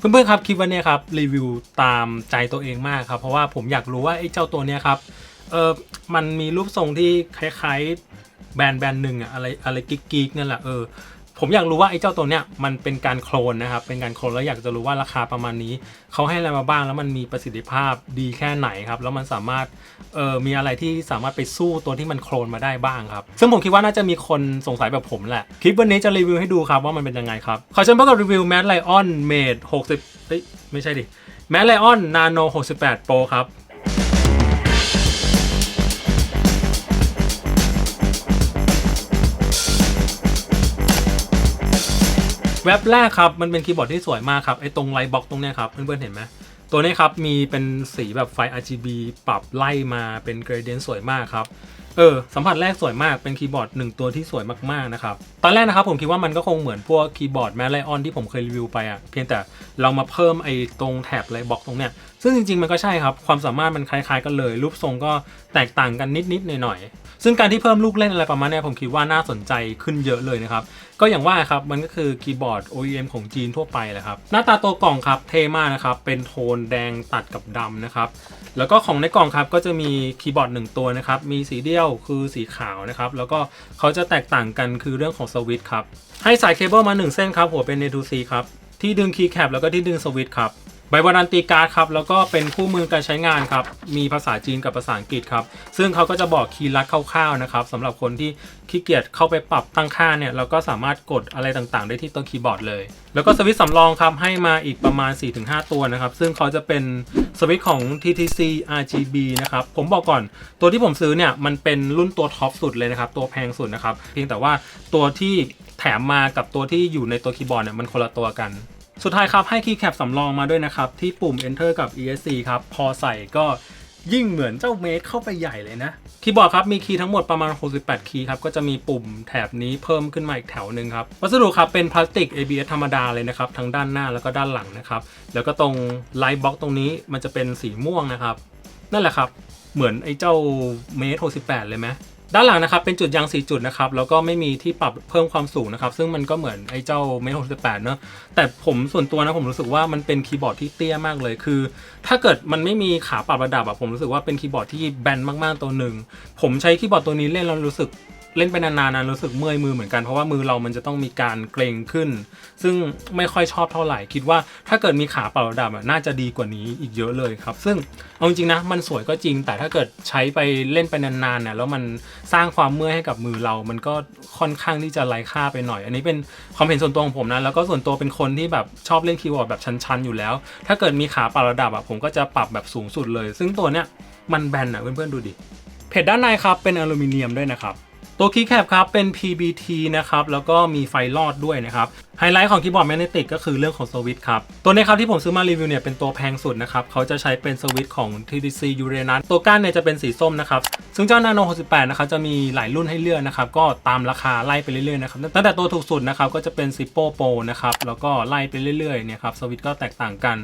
เพื่อนๆครับคลิปวันนี้ครับรีวิวตามใจตัวเองมากครับ เพราะว่าผมอยากรู้ว่าไอ้เจ้าตัวเนี้ยครับเออมันมีรูปทรงที่คล้ายๆแบรนด์แบรนด์หนึ่งอะอะไรอะไรกิ๊กๆนั่นแหละเออ ผมอยากรู้ว่าไอ้เจ้าตัวเนี้ยมันเป็นการโคลนนะครับเป็นการโคลนแล้วอยากจะรู้ว่าราคาประมาณนี้เขาให้อะไรมาบ้างแล้วมันมีประสิทธิภาพดีแค่ไหนครับแล้วมันสามารถเอ่อมีอะไรที่สามารถไปสู้ตัวที่มันโคลนมาได้บ้างครับซึ่งผมคิดว่าน่าจะมีคนสงสัยแบบผมแหละคลิปวันนี้จะรีวิวให้ดูครับว่ามันเป็นยังไงครับขอเชิญพบกับรีวิวแม d ไลออนเมด60เอ้ยไม่ใช่ดิแม d ไลออนนาโน68 Pro ครับ ว็บแรกครับ มันเป็นคีย์บอร์ดที่สวยมากครับ ไอ้ตรงไลท์บ็อกตรงเนี้ยครับ เพื่อนๆเห็นไหมตัวนี้ครับ มีเป็นสีแบบไฟ RGB ปรับไล่มาเป็นเกรเดียนสวยมากครับ เออ สัมผัสแรกสวยมากเป็นคีย์บอร์ดหนึ่งตัวที่สวยมากๆนะครับ ตอนแรกนะครับผมคิดว่ามันก็คงเหมือนพวกคีย์บอร์ดแม d ไลออนที่ผมเคยรีวิวไปอะเพียงแต่เรามาเพิ่มไอ้ตรงแถบไลท์บ็อกตรงเนี้ย ซึ่งจริงๆมันก็ใช่ครับ ความสามารถมันคล้ายๆกันเลย รูปทรงก็แตกต่างกันนิดๆหน่อยๆ ซึ่งการที่เพิ่มลูกเล่นอะไรประมาณนี้ผมคิดว่าน่าสนใจขึ้นเยอะเลยนะครับ ก็อย่างว่าครับมันก็คือคีย์บอร์ด OEM ของจีนทั่วไปแหละครับ หน้าตาตัวกล่องครับเท่มากนะครับ เป็นโทนแดงตัดกับดำนะครับ แล้วก็ของในกล่องครับก็จะมีคีย์บอร์ดหนึ่งตัวนะครับ มีสีเดียวคือสีขาวนะครับ แล้วก็เขาจะแตกต่างกันคือเรื่องของสวิตช์ครับ ให้สายเคเบิลมา 1 เส้นครับ หัวเป็น A to C ครับ ที่ดึงคีย์แคปแล้วก็ที่ดึงสวิตช์ครับ ใบวารันตีการ์ดครับแล้วก็เป็นคู่มือการใช้งานครับมีภาษาจีนกับภาษาอังกฤษครับซึ่งเขาก็จะบอกคีย์ลัดคร่าวๆนะครับสำหรับคนที่ขี้เกียจเข้าไปปรับตั้งค่าเนี่ยเราก็สามารถกดอะไรต่างๆ ได้ที่ตัวคีย์บอร์ดเลย แล้วก็สวิตช์สำรองครับให้มาอีกประมาณ 4-5 ตัวนะครับซึ่งเขาจะเป็นสวิตช์ของ TTC RGB นะครับผมบอกก่อนตัวที่ผมซื้อเนี่ยมันเป็นรุ่นตัวท็อปสุดเลยนะครับตัวแพงสุดนะครับเพียงแต่ว่าตัวที่แถมมากับตัวที่อยู่ในตัวคีย์บอร์ดเนี่ยมันคนละตัวกัน สุดท้ายครับให้คีย์แคปสำรองมาด้วยนะครับ ที่ปุ่ม enter กับ esc ครับ พอใส่ก็ยิ่งเหมือนเจ้าเมดเข้าไปใหญ่เลยนะ คีย์บอร์ดครับ มีคีย์ทั้งหมดประมาณ 68 คีย์ครับ ก็จะมีปุ่มแถบนี้เพิ่มขึ้นมาอีกแถวหนึ่งครับ วัสดุครับ เป็นพลาสติก ABS ธรรมดาเลยนะครับ ทั้งด้านหน้าแล้วก็ด้านหลังนะครับ แล้วก็ตรงไลท์บ็อกตรงนี้มันจะเป็นสีม่วงนะครับ นั่นแหละครับ เหมือนไอ้เจ้าเมท68 เลยไหม ด้านหลังนะครับเป็นจุดยาง 4 จุดนะครับแล้วก็ไม่มีที่ปรับเพิ่มความสูงนะครับซึ่งมันก็เหมือนไอ้เจ้าเมทหกสิบแปดเนอะแต่ผมส่วนตัวนะผมรู้สึกว่ามันเป็นคีย์บอร์ดที่เตี้ยมากเลยคือ ถ้าเกิดมันไม่มีขาปรับระดับอะผมรู้สึกว่าเป็นคีย์บอร์ดที่แบนมากๆตัวหนึ่งผมใช้คีย์บอร์ดตัวนี้เล่นแล้วรู้สึก เล่นไปนานๆนะรู้สึกเมื่อยมือเหมือนกันเพราะว่ามือเรามันจะต้องมีการเกรงขึ้น ซึ่งไม่ค่อยชอบเท่าไหร่คิดว่าถ้าเกิดมีขาเปรับระดับน่าจะดีกว่านี้อีกเยอะเลยครับ ซึ่งเอาจริงนะมันสวยก็จริง แต่ถ้าเกิดใช้ไปเล่นไปนานๆเนี่ยแล้วมันสร้างความเมื่อยให้กับมือเรา มันก็ค่อนข้างที่จะไร้ค่าไปหน่อย อันนี้เป็นความเห็นส่วนตัวของผมนะแล้วก็ส่วนตัวเป็นคนที่แบบชอบเล่นคีย์บอร์ดแบบชันๆอยู่แล้ว ถ้าเกิดมีขาเปรับระดับอะผมก็จะปรับแบบสูงสุดเลย ซึ่งตัวเนี้ยมันแบนอะเพื่อนๆดูดิเพจด้านในครับเป็นอลูมิเนียมด้วยนะครับ ตัวคีย์แคปครับเป็น PBT นะครับแล้วก็มีไฟลอดด้วยนะครับไฮไลท์ของคีย์บอร์ดแมกเนติกก็คือเรื่องของสวิตช์ครับ ตัวนี้ครับที่ผมซื้อมารีวิวเนี่ยเป็นตัวแพงสุดนะครับ เขาจะใช้เป็นสวิตช์ของ TDC Uranus ตัวก้านเนี่ยจะเป็นสีส้มนะครับ ซึ่งเจ้า Nano 68นะครับจะมีหลายรุ่นให้เลือกนะครับก็ตามราคาไล่ไปเรื่อยๆนะครับตั้งแต่ตัวถูกสุดนะครับก็จะเป็น Zippo Pro นะครับแล้วก็ไล่ไปเรื่อยๆเนี่ยครับสวิตก็แตกต่างกัน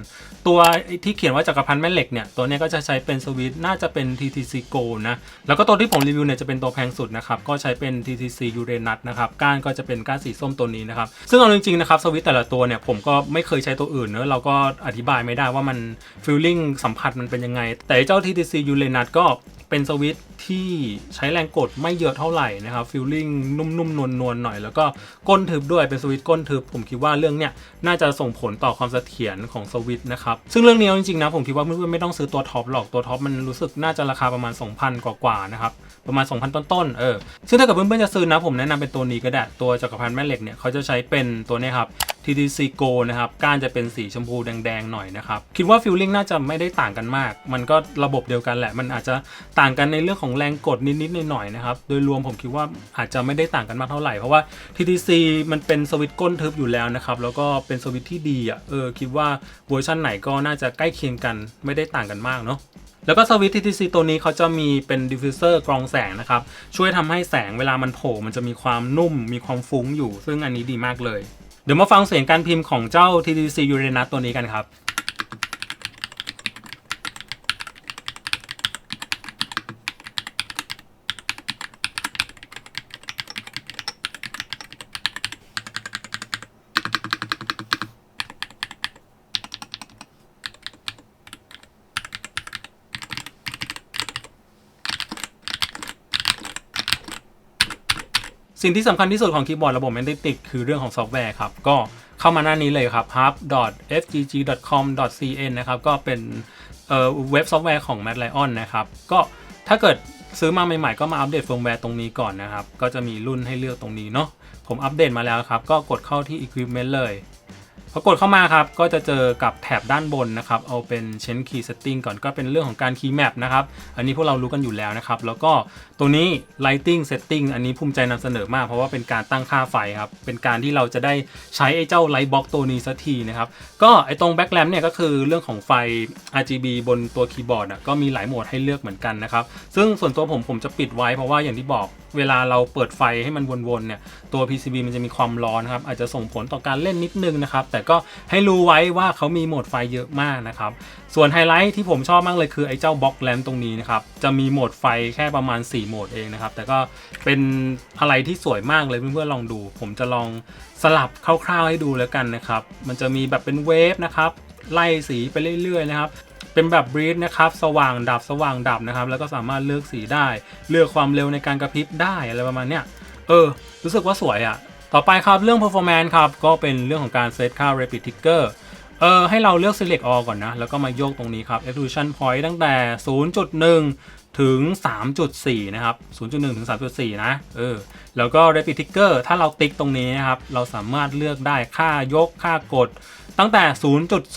ตัวที่เขียนว่าจักรพันธ์แม่เหล็กเนี่ยตัวนี้ก็จะใช้เป็นสวิตน่าจะเป็น TTC Go นะแล้วก็ตัวที่ผมรีวิวเนี่ยจะเป็นตัวแพงสุดนะครับก็ใช้เป็น TTC Uranus นะครับก้านก็จะเป็นก้านสีส้มตัวนี้นะครับซึ่งเอาจริงๆนะครับสวิตแต่ละตัวเนี่ยผมก็ไม่เคยใช้ตัวอื่นเนอะเราก็อธิบายไม่ได้ว่ามันฟีลลิ่งสัมผัสมันเป็นยังไง แต่เจ้า TTC Uranus ก็ เป็นสวิตที่ใช้แรงกดไม่เยอะเท่าไหร่นะครับฟีลลิ่งนุ่มๆนวลๆหน่อย แล้วก็ก้นทึบด้วยเป็นสวิตก้นทึบ ผมคิดว่าเรื่องเนี้ยน่าจะส่งผลต่อความเสถียรของสวิตนะครับซึ่งเรื่องนี้เอาจริงๆนะผมคิดว่าเพื่อนๆไม่ต้องซื้อตัวท็อปหรอกตัวท็อปมันรู้สึกน่าจะราคาประมาณ 2,000 กว่าๆนะครับประมาณ 2,000 ต้นๆเออซึ่งถ้าเกิดเพื่อนๆจะซื้อนะผมแนะนำเป็นตัวนี้ก็ได้ตัวจักรพันธ์แม่เหล็กเนี่ยเขาจะใช้เป็นตัวนี้ครับ TTC Go นะครับก้านจะเป็นสีชมพูแดงๆหน่อยนะครับ คิดว่าฟิลลิ่งน่าจะไม่ได้ต่างกันมาก มันก็ระบบเดียวกันแหละ มันอาจจะต่างกันในเรื่องของแรงกดนิดๆหน่อยๆนะครับโดยรวมผมคิดว่าอาจจะไม่ได้ต่างกันมากเท่าไหร่เพราะว่า TTC มันเป็นสวิตช์ก้นทึบอยู่แล้วนะครับแล้วก็เป็นสวิตช์ที่ดีอะเออคิดว่าเวอร์ชันไหนก็น่าจะใกล้เคียงกันไม่ได้ต่างกันมากเนาะแล้วก็สวิตช์ TTC ตัวนี้เขาจะมีเป็นดิฟฟิวเซอร์กรองแสงนะครับ ช่วยทำให้แสงเวลามันโผล่มันจะมีความนุ่มมีความฟุ้งอยู่ ซึ่งอันนี้ดีมากเลย เดี๋ยวมาฟังเสียงการพิมพ์ของเจ้า TDC Uranus ตัวนี้กันครับ สิ่งที่สำคัญที่สุดของคีย์บอร์ดระบบ Magnetic คือเรื่องของซอฟต์แวร์ครับ ก็เข้ามาหน้านี้เลยครับ hub.fgg.com.cn นะครับ ก็เป็นเเว็บซอฟต์แวร์ของ m a t Lion นะครับ ก็ถ้าเกิดซื้อมาใหม่ๆ ก็มาอัปเดตเฟิร์มแวร์ตรงนี้ก่อนนะครับ ก็จะมีรุ่นให้เลือกตรงนี้เนาะผมอัปเดตมาแล้วครับ ก็กดเข้าที่ Equipment เลย พอกดเข้ามาครับก็จะเจอกับแถบด้านบนนะครับ เอาเป็น Change Key Setting ก่อนก็เป็นเรื่องของการ Key Map นะครับ อันนี้พวกเรารู้กันอยู่แล้วนะครับ แล้วก็ตัวนี้ Lighting Setting อันนี้ภูมิใจนำเสนอมาก เพราะว่าเป็นการตั้งค่าไฟครับ เป็นการที่เราจะได้ใช้ไอ้เจ้า Light Box ตัวนี้สักทีนะครับ ก็ไอ้ตรง Back Lamp เนี่ยก็คือเรื่องของไฟ RGB บนตัวคีย์บอร์ดอะก็มีหลายโหมดให้เลือกเหมือนกันนะครับ ซึ่งส่วนตัวผมผมจะปิดไว้เพราะว่าอย่างที่บอกเวลาเราเปิดไฟให้มันวนๆเนี่ยตัว PCB มันจะมีความร้อนครับอาจจะส่งผลต่อการเล่นนิดนึงนะครับแต่ก็ให้รู้ไว้ว่าเขามีโหมดไฟเยอะมากนะครับ ส่วนไฮไลท์ที่ผมชอบมากเลยคือไอ้เจ้าบล็อกแลมตรงนี้นะครับ จะมีโหมดไฟแค่ประมาณ 4 โหมดเองนะครับ แต่ก็เป็นอะไรที่สวยมากเลยเพื่อนๆลองดู ผมจะลองสลับคร่าวๆให้ดูแล้วกันนะครับ มันจะมีแบบเป็นเวฟนะครับ ไล่สีไปเรื่อยๆนะครับเป็นแบบบรีดนะครับ สว่างดับสว่างดับนะครับ แล้วก็สามารถเลือกสีได้ เลือกความเร็วในการกระพริบได้อะไรประมาณเนี้ยเออ รู้สึกว่าสวยอะ่ะ ต่อไปครับเรื่อง performance ครับก็เป็นเรื่องของการเซตค่า rapid trigger เออให้เราเลือก select all ก่อนนะ แล้วก็มาโยกตรงนี้ครับ execution point ตั้งแต่ 0.1 ถึง 3.4 นะครับ 0.1 ถึง 3.4 นะ เออ แล้วก็ rapid trigger ถ้าเราติ๊กตรงนี้นะครับ เราสามารถเลือกได้ค่ายกค่ากดตั้งแต่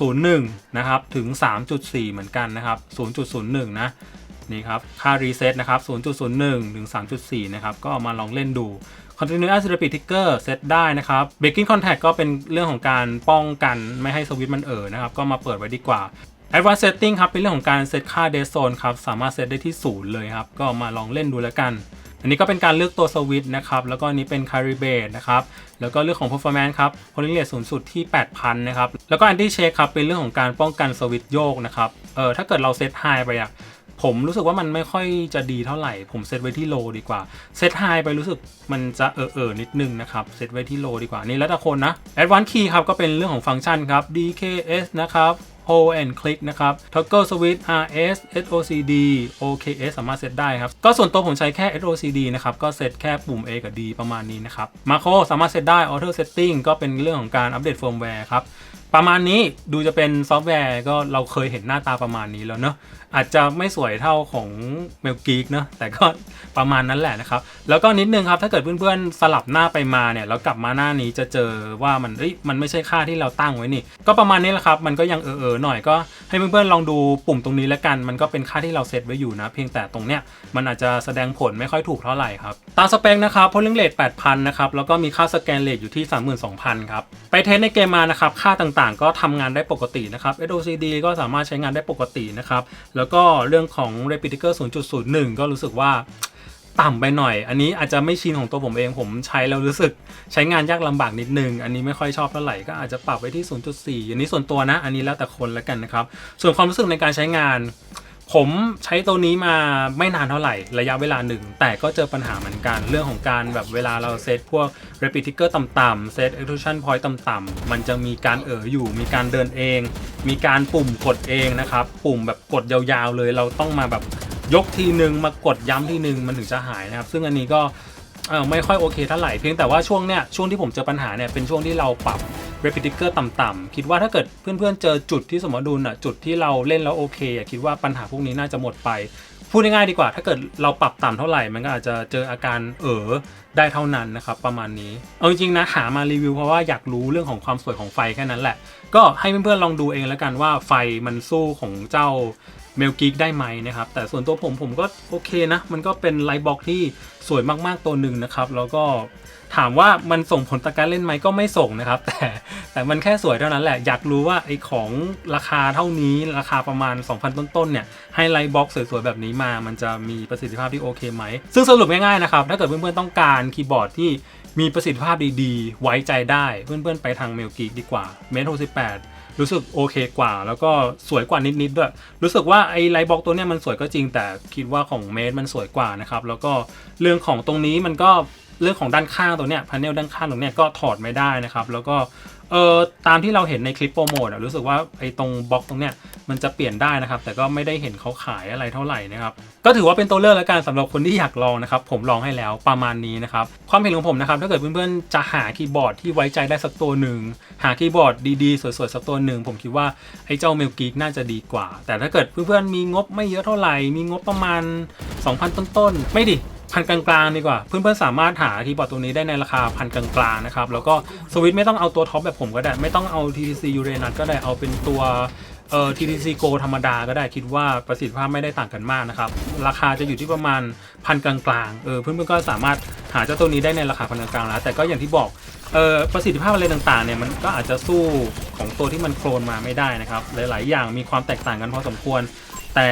0.01 นะครับ ถึง 3.4 เหมือนกันนะครับ 0.01 นะ นี่ครับ ค่า reset นะครับ 0.01 ถึง 3.4 นะครับ ก็มาลองเล่นดู continuous rapid trigger เซตได้นะครับ breaking contact ก็เป็นเรื่องของการป้องกันไม่ให้สวิตช์มันเอ่อนะครับ ก็มาเปิดไว้ดีกว่า advanced setting ครับ เป็นเรื่องของการเซตค่า dead zone ครับ สามารถเซตได้ที่ 0 เลยครับ ก็มาลองเล่นดูแล้วกัน อันนี้ก็เป็นการเลือกตัวสวิตช์นะครับ แล้วก็อันนี้เป็น carry base นะครับ แล้วก็เรื่องของ performance ครับ polling rate สูงสุดที่ 8,000 นะครับ แล้วก็ anti shake ครับ เป็นเรื่องของการป้องกันสวิตช์โยกนะครับ ออถ้าเกิดเราเซต high ไปอะผมรู้สึกว่ามันไม่ค่อยจะดีเท่าไหร่ ผมเซตไว้ที่ low ดีกว่า เซต high ไปรู้สึกมันจะเออเออนิดนึงนะครับ เซตไว้ที่ low ดีกว่า นี่แล้วแต่คนนะ advanced key ครับ ก็เป็นเรื่องของฟังก์ชันครับ DKS นะครับ hold and click นะครับ toggle switch RS SOCD OKS สามารถเซตได้ครับ ก็ส่วนตัวผมใช้แค่ SOCD นะครับ ก็เซตแค่ปุ่ม A กับ D ประมาณนี้นะครับ macro สามารถเซตได้ auto setting ก็เป็นเรื่องของการอัปเดตเฟิร์มแวร์ครับ ประมาณนี้ดูจะเป็นซอฟต์แวร์ก็เราเคยเห็นหน้าตาประมาณนี้แล้วเนอะอาจจะไม่สวยเท่าของ m e l g e e k เนอะแต่ก็ประมาณนั้นแหละนะครับ แล้วก็นิดนึงครับ ถ้าเกิดเพื่อนๆ สลับหน้าไปมาเนี่ยแล้วกลับมาหน้านี้จะเจอว่ามันเอ้ยมันไม่ใช่ค่าที่เราตั้งไว้นี่ ก็ประมาณนี้แหละครับ มันก็ยังเออๆหน่อยก็ให้เพื่อนๆลองดูปุ่มตรงนี้แล้วกัน มันก็เป็นค่าที่เราเซตไว้อยู่นะ เพียงแต่ตรงเนี้ยมันอาจจะแสดงผลไม่ค่อยถูกเท่าไหร่ครับตามสเปคนะครับ polling rate 8,000นะครับแล้วก็มีค่าสแกนเรทอยู่ที่ 32,000ครับไปเทสในเกมมานะครับค่าต่างๆ ก็ทำงานได้ปกตินะครับ SOCD ก็สามารถใช้งานได้ปกตินะครับ แล้วก็เรื่องของ r e p i t i c e r 0.01 ก็รู้สึกว่าต่ำไปหน่อย อันนี้อาจจะไม่ชินของตัวผมเอง ผมใช้แล้วรู้สึกใช้งานยากลำบากนิดนึง อันนี้ไม่ค่อยชอบเท่าไหร่ ก็อาจจะปรับไว้ที่ 0.4 อันนี้ส่วนตัวนะ อันนี้แล้วแต่คนแล้วกันนะครับ ส่วนความรู้สึกในการใช้งาน ผมใช้ตัวนี้มาไม่นานเท่าไหร่ระยะเวลาหนึ่ง แต่ก็เจอปัญหาเหมือนกันเรื่องของการแบบเวลาเราเซตพวก rapid trigger ต่ำๆเซต execution point ต่ำๆมันจะมีการเอ๋ออยู่ มีการเดินเอง มีการปุ่มกดเองนะครับ ปุ่มแบบกดยาวๆเลยเราต้องมาแบบยกทีนึงมากดย้ำทีนึงมันถึงจะหายนะครับ ซึ่งอันนี้ก็ไม่ค่อยโอเคเท่าไหร่เพียงแต่ว่าช่วงเนี้ยช่วงที่ผมเจอปัญหาเนี่ยเป็นช่วงที่เราปรับ rapid trigger ต่ำๆคิดว่าถ้าเกิดเพื่อนๆเจอจุดที่สมดุลอะจุดที่เราเล่นแล้วโอเคอะคิดว่าปัญหาพวกนี้น่าจะหมดไป พูดง่ายๆดีกว่า ถ้าเกิดเราปรับต่ำเท่าไหร่มันก็อาจจะเจออาการเออได้เท่านั้นนะครับประมาณนี้ เอาจริงๆนะหามารีวิวเพราะว่าอยากรู้เรื่องของความสวยของไฟแค่นั้นแหละ ก็ให้เพื่อนๆลองดูเองแล้วกันว่าไฟมันสู้ของเจ้าเมลกิกได้ไหมนะครับ แต่ส่วนตัวผมผมก็โอเคนะ มันก็เป็นไลท์บ็อกที่สวยมากๆตัวหนึ่งนะครับ แล้วก็ ถามว่ามันส่งผลต่อการเล่นไหมก็ไม่ส่งนะครับ แต่แต่มันแค่สวยเท่านั้นแหละ อยากรู้ว่าไอ้ของราคาเท่านี้ราคาประมาณ 2,000 ต้นๆเนี่ยให้ไลท์บ็อกสวยๆ แบบนี้มา มันจะมีประสิทธิภาพที่โอเคไหม ซึ่งสรุปง่ายๆนะครับ ถ้าเกิดเพื่อนๆต้องการคีย์บอร์ดที่มีประสิทธิภาพดีๆ ไว้ใจได้เพื่อนๆไปทางเมลกิกดีกว่าเมท68รู้สึกโอเคกว่า แล้วก็สวยกว่านิดๆด้วย รู้สึกว่าไอ้ไลท์บ็อกตัวเนี้ยมันสวยก็จริงแต่คิดว่าของเมทมันสวยกว่านะครับ แล้วก็เรื่องของตรงนี้มันก็ เรื่องของด้านข้างตัวเนี้ยพาเนลด้านข้างตรงเนี้ยก็ถอดไม่ได้นะครับ แล้วก็เออตามที่เราเห็นในคลิปโปรโมทอะรู้สึกว่าไอ้ตรงบล็อกตรงเนี้ยมันจะเปลี่ยนได้นะครับ แต่ก็ไม่ได้เห็นเขาขายอะไรเท่าไหร่นะครับ ก็ถือว่าเป็นตัวเลือกแล้วกันสำหรับคนที่อยากลองนะครับ ผมลองให้แล้วประมาณนี้นะครับ ความเห็นของผมนะครับ ถ้าเกิดเพื่อนๆจะหาคีย์บอร์ดที่ไว้ใจได้สักตัวหนึ่ง หาคีย์บอร์ดดีๆ สวยๆ สักตัวหนึ่ง ผมคิดว่าไอ้เจ้าเมลกีกน่าจะดีกว่า แต่ถ้าเกิดเพื่อนๆมีงบไม่เยอะเท่าไหร่ มีงบประมาณ 2,000 ต้นๆ ไม่ดิ พันกลางๆดีกว่า เพื่อนๆสามารถหาคีย์บอร์ดตัวนี้ได้ในราคาพันกลางๆนะครับ แล้วก็สวิตไม่ต้องเอาตัวท็อปแบบผมก็ได้ ไม่ต้องเอา TTC Uranus ก็ได้เอาเป็นตัวเอ่อ TTC Go ธรรมดาก็ได้คิดว่าประสิทธิภาพไม่ได้ต่างกันมากนะครับ ราคาจะอยู่ที่ประมาณพันกลางๆเออเพื่อนๆก็สามารถหาเจ้าตัวนี้ได้ในราคาพันกลางๆแล้ว แต่ก็อย่างที่บอกเอ่อประสิทธิภาพอะไรต่างๆเนี่ยมันก็อาจจะสู้ของตัวที่มันโคลนมาไม่ได้นะครับ หลายๆ อย่างมีความแตกต่างกันพอสมควร แต่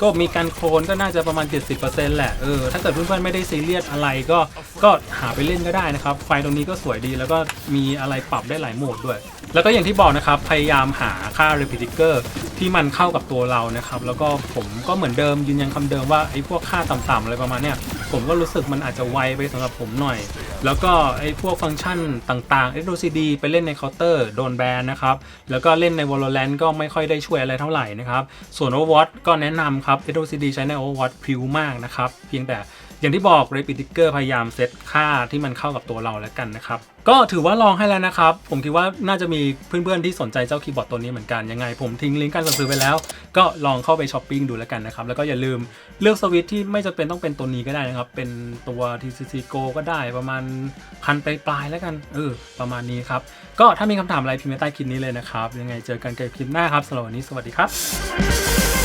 ก็มีการโคลนก็น่าจะประมาณ 70%แหละเออถ้าเกิดเพื่อนๆไม่ได้ซีเรียสอะไรก็ก็หาไปเล่นก็ได้นะครับ ไฟตรงนี้ก็สวยดีแล้วก็มีอะไรปรับได้หลายโหมดด้วย แล้วก็อย่างที่บอกนะครับ พยายามหาค่า repetitor ที่มันเข้ากับตัวเรานะครับ แล้วก็ผมก็เหมือนเดิมยืนยันคำเดิมว่าไอ้พวกค่าต่ำๆอะไรประมาณเนี้ย ผมก็รู้สึกมันอาจจะไวไปสำหรับผมหน่อย แล้วก็ไอ้พวกฟังก์ชันต่างๆ SOCD ไปเล่นในเคาน์เตอร์โดนแบนนะครับ แล้วก็เล่นใน Valorant ก็ไม่ค่อยได้ช่วยอะไรเท่าไหร่นะครับ ส่วน Overwatch ก็แนะนำครับ SOCD ใช้ใน Overwatch พิวมากนะครับ เพียงแต่ อย่างที่บอก Repetitor พยายามเซตค่าที่มันเข้ากับตัวเราแล้วกันนะครับ ก็ถือว่าลองให้แล้วนะครับ ผมคิดว่าน่าจะมีเพื่อนๆที่สนใจเจ้าคีย์บอร์ดตัวนี้เหมือนกัน ยังไงผมทิ้งลิงก์การสั่งซื้อไปแล้ว ก็ลองเข้าไปช้อปปิ้งดูแล้วกันนะครับ แล้วก็อย่าลืมเลือกสวิตช์ที่ไม่จำเป็นต้องเป็นตัวนี้ก็ได้นะครับ เป็นตัว TCC Go ก็ได้ประมาณพันปลายๆแล้วกันเออประมาณนี้ครับ ก็ถ้ามีคำถามอะไรพิมพ์ใต้คลิปนี้เลยนะครับ ยังไงเจอกันในคลิปหน้าครับสำหรับวันนี้สวัสดีครับ